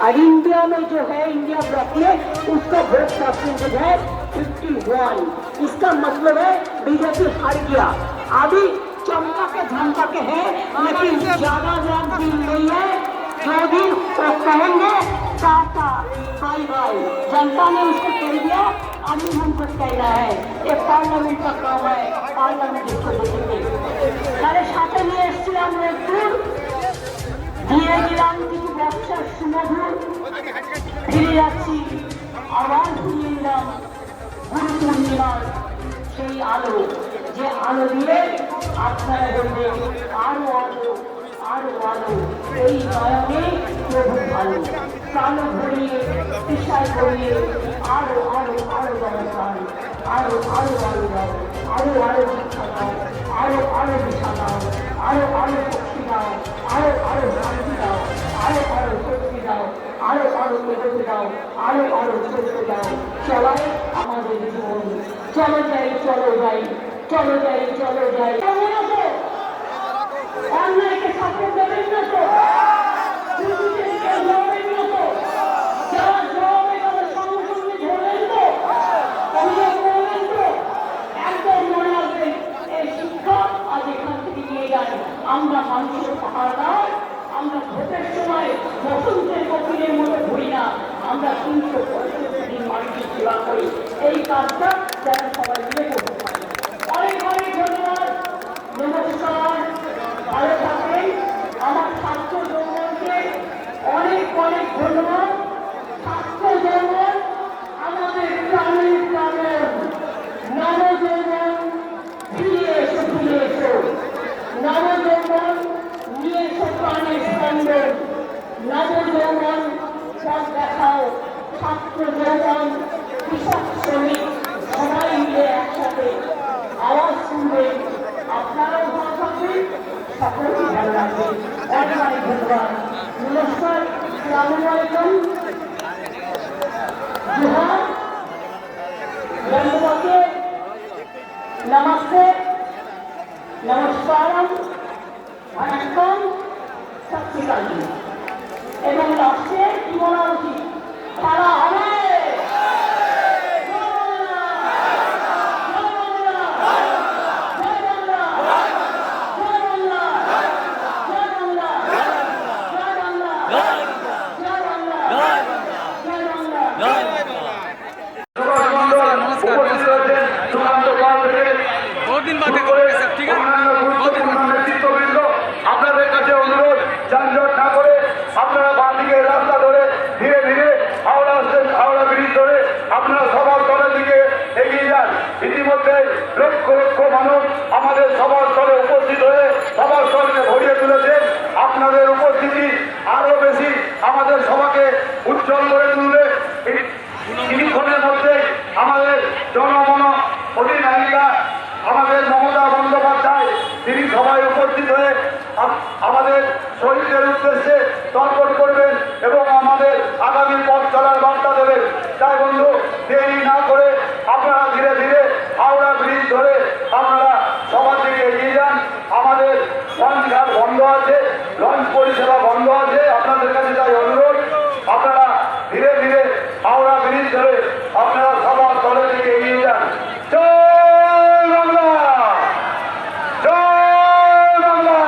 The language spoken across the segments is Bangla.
और इंडिया में जो है, इंडिया ब्लॉक में उसका वोट परसेंटेज है 51 इसका मतलब है बीजेपी हार गया। अभी चमका के धमका के है, लेकिन ज़्यादा ज़्यादा दिन नहीं है। जो दिन वो कहेंगे टाटा बाय बाय जनता ने उसको कह दिया, अभी हमको कहना है। ये पार्लियामेंट का काम है, पार्लियामेंट इसको देखेंगे। যাচ্ছি আবার ফিরিয়ে দিলাম গুরু পূর্ণিমার সেই আলো, যে আলো দিয়ে আপনারা বলবেন আরও আলো আরও আলো। এই নয়নে প্রভু ভালো কালো ভরিয়ে পিসায় ভরিয়ে আরও আরও আরও দরকার আরও আরও আরও আরও আরও শিক্ষা দাও চলাই আমাদের চলো যাই চলো যাই চলো যাই চলো যাই। আমরা মানুষের পাহাড় আমরা ভোটের সময় বসন্তের কপিলের মতো ঘুরি না। আমরা তিনশো পঁয়ষট্টি দিন মানুষের সেবা করি। এই কাজটা যেন সবাই মিলে করতে नमस्ते নমস্কারম অনেকক্ষণ সত শ্রীকাল এবং লাস্টে কি বলা উচিত খেলা হবে লক্ষ লক্ষ মানুষ আমাদের সবার স্থলে উপস্থিত হয়ে সবার স্থলকে ভরিয়ে তুলেছেন আপনাদের উপস্থিতি আরও বেশি আমাদের সভাকে উজ্জ্বল করে তুলবে। কিছুক্ষণের মধ্যে আমাদের জনমন অধিনায়িকা আমাদের মমতা বন্দ্যোপাধ্যায়, তিনি সবাই উপস্থিত হয়ে আমাদের শহীদদের উদ্দেশ্যে তর্পণ করবেন এবং আমাদের আগামী পথ চলার বার্তা দেবেন। তাই বন্ধু দেরি না করে আপনারা ধীরে ধীরে হাওড়া ব্রিজ ধরে আপনারা সবার দিকে এগিয়ে যান আমাদের লঞ্চ ঘাট বন্ধ আছে লঞ্চ পরিষেবা বন্ধ আছে আপনাদের কাছে তাই অনুরোধ আপনারা ধীরে ধীরে হাওড়া ব্রিজ ধরে আপনারা সবার তলে থেকে এগিয়ে যান জয় বাংলা জয় বাংলা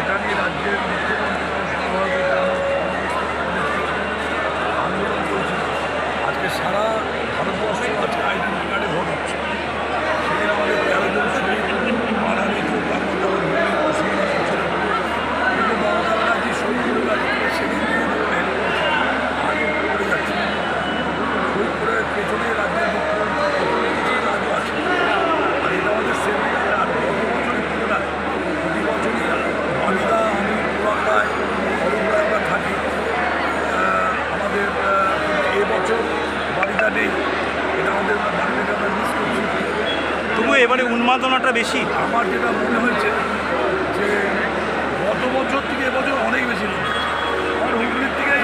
এটা নিয়ে রাজ্যের মুখ্যমন্ত্রী সভাপতি আন্দোলন করেছে আজকে সারা ভারতবর্ষ আজকে আইডেন্টি কার্ডে ভোট হচ্ছে সেখানে আমাদের তেরো জন শহীদ মারা গেছে তার মধ্যে আমার বোনের অসুবিধা হচ্ছে কিন্তু মমতা ব্যানার্জি শহীদ করে যাচ্ছে সেদিন থেকে ধরে হেল্প করছে আগে করে যাচ্ছে শহীদ করে পেছনে রাজ্যের মুখ্যমন্ত্রী রাজ্য আছে আর এটা আমাদের সেন্ট্রাল আর গত বছরের তুলনায় প্রতি বছরই বালিদা আমি পুরাকায় অরুণায় আমরা থাকি আহ, আমাদের আহ, কিন্তু এবছর বালিদা নেই এটা আমাদের বাড়িটাকে আমরা মিস করছি তবু এবারে উন্মাদনাটা বেশি? আমার যেটা মনে হয়েছে যে গত বছর থেকে এবছর অনেক বেশি লোক। আমার হুগলির থেকে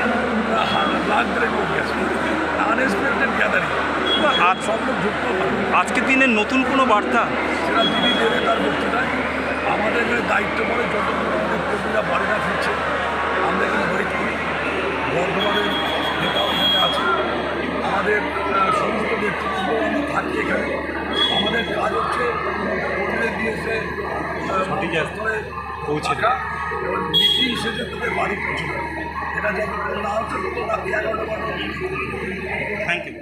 লাখ দেড়েক লোক গেছে। আনএক্সপেক্টেড গ্যাদারিং আজ সব লোক পারে আজকের দিনে নতুন কোনো বার্তা? সেটা দিদি দেবে তার বক্তৃতায় আমাদের এখানে দায়িত্ব পড়ে আমাদের কর্মীরা বাড়িটা ফিরছে আমরা এখানে ওয়েট করি। বর্ধমানের নেতাও এখানে আছে। আমাদের সমস্ত ব্যক্তিবৃন্দ আমরা থাকি। এসে পৌঁছে থাকা এবং মিটিং শেষে তাদের বাড়ি পৌঁছে দেওয়া এটা না হচ্ছে থ্যাংক ইউ